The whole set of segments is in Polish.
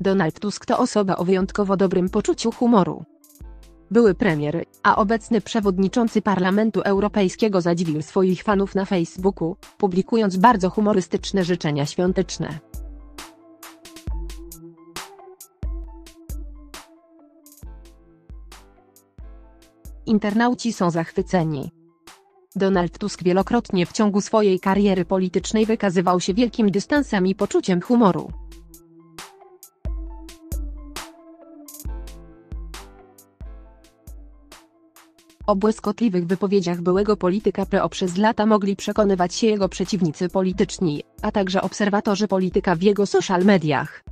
Donald Tusk to osoba o wyjątkowo dobrym poczuciu humoru. Były premier, a obecny przewodniczący Parlamentu Europejskiego zadziwił swoich fanów na Facebooku, publikując bardzo humorystyczne życzenia świąteczne. Internauci są zachwyceni. Donald Tusk wielokrotnie w ciągu swojej kariery politycznej wykazywał się wielkim dystansem i poczuciem humoru. O błyskotliwych wypowiedziach byłego polityka PO przez lata mogli przekonywać się jego przeciwnicy polityczni, a także obserwatorzy polityka w jego social mediach.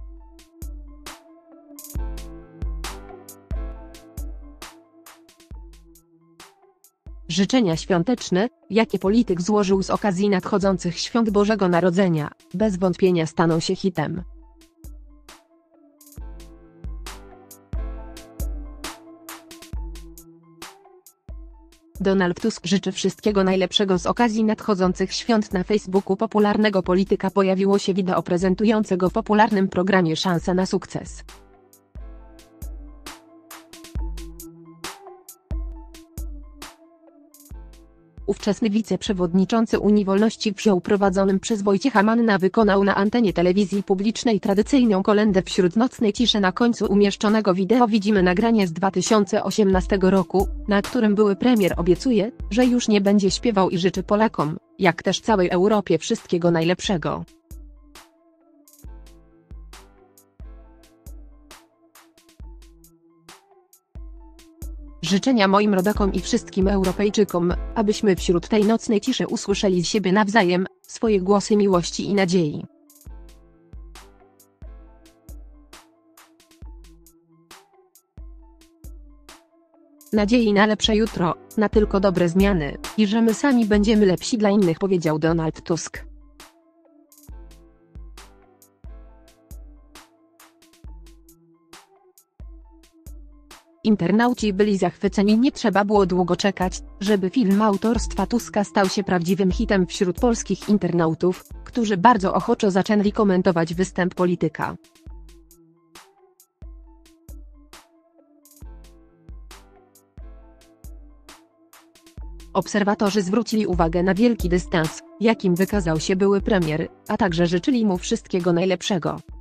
Życzenia świąteczne, jakie polityk złożył z okazji nadchodzących świąt Bożego Narodzenia, bez wątpienia staną się hitem. Donald Tusk życzy wszystkiego najlepszego z okazji nadchodzących świąt na Facebooku popularnego polityka pojawiło się wideo prezentującego w popularnym programie Szansa na sukces. Ówczesny wiceprzewodniczący Unii Wolności Wziął prowadzonym przez Wojciecha Manna wykonał na antenie telewizji publicznej tradycyjną kolendę wśród nocnej ciszy na końcu umieszczonego wideo widzimy nagranie z 2018 roku, na którym były premier obiecuje, że już nie będzie śpiewał i życzy Polakom, jak też całej Europie wszystkiego najlepszego. Życzenia moim rodakom i wszystkim Europejczykom, abyśmy wśród tej nocnej ciszy usłyszeli siebie nawzajem, swoje głosy miłości i nadziei. Nadziei na lepsze jutro, na tylko dobre zmiany, i że my sami będziemy lepsi dla innych powiedział Donald Tusk. Internauci byli zachwyceni nie trzeba było długo czekać, żeby film autorstwa Tuska stał się prawdziwym hitem wśród polskich internautów, którzy bardzo ochoczo zaczęli komentować występ polityka. Obserwatorzy zwrócili uwagę na wielki dystans, jakim wykazał się były premier, a także życzyli mu wszystkiego najlepszego.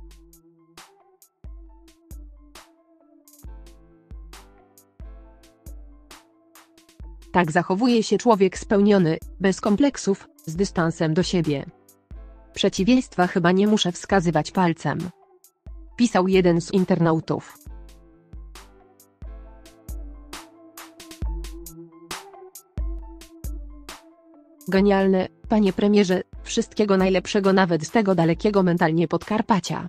Tak zachowuje się człowiek spełniony, bez kompleksów, z dystansem do siebie. Przeciwieństwa chyba nie muszę wskazywać palcem. Pisał jeden z internautów. Genialne, panie premierze, wszystkiego najlepszego nawet z tego dalekiego mentalnie Podkarpacia.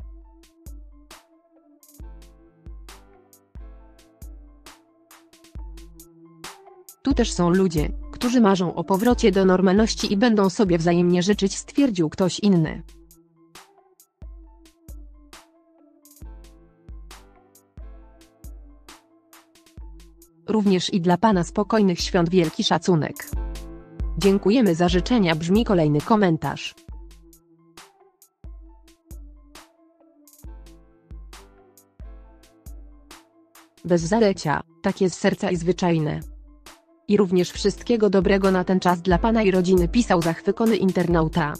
Tu też są ludzie, którzy marzą o powrocie do normalności i będą sobie wzajemnie życzyć stwierdził ktoś inny. Również i dla Pana spokojnych świąt wielki szacunek. Dziękujemy za życzenia brzmi kolejny komentarz. Bez zalecia, takie z serca i zwyczajne. I również wszystkiego dobrego na ten czas dla pana i rodziny pisał zachwycony internauta.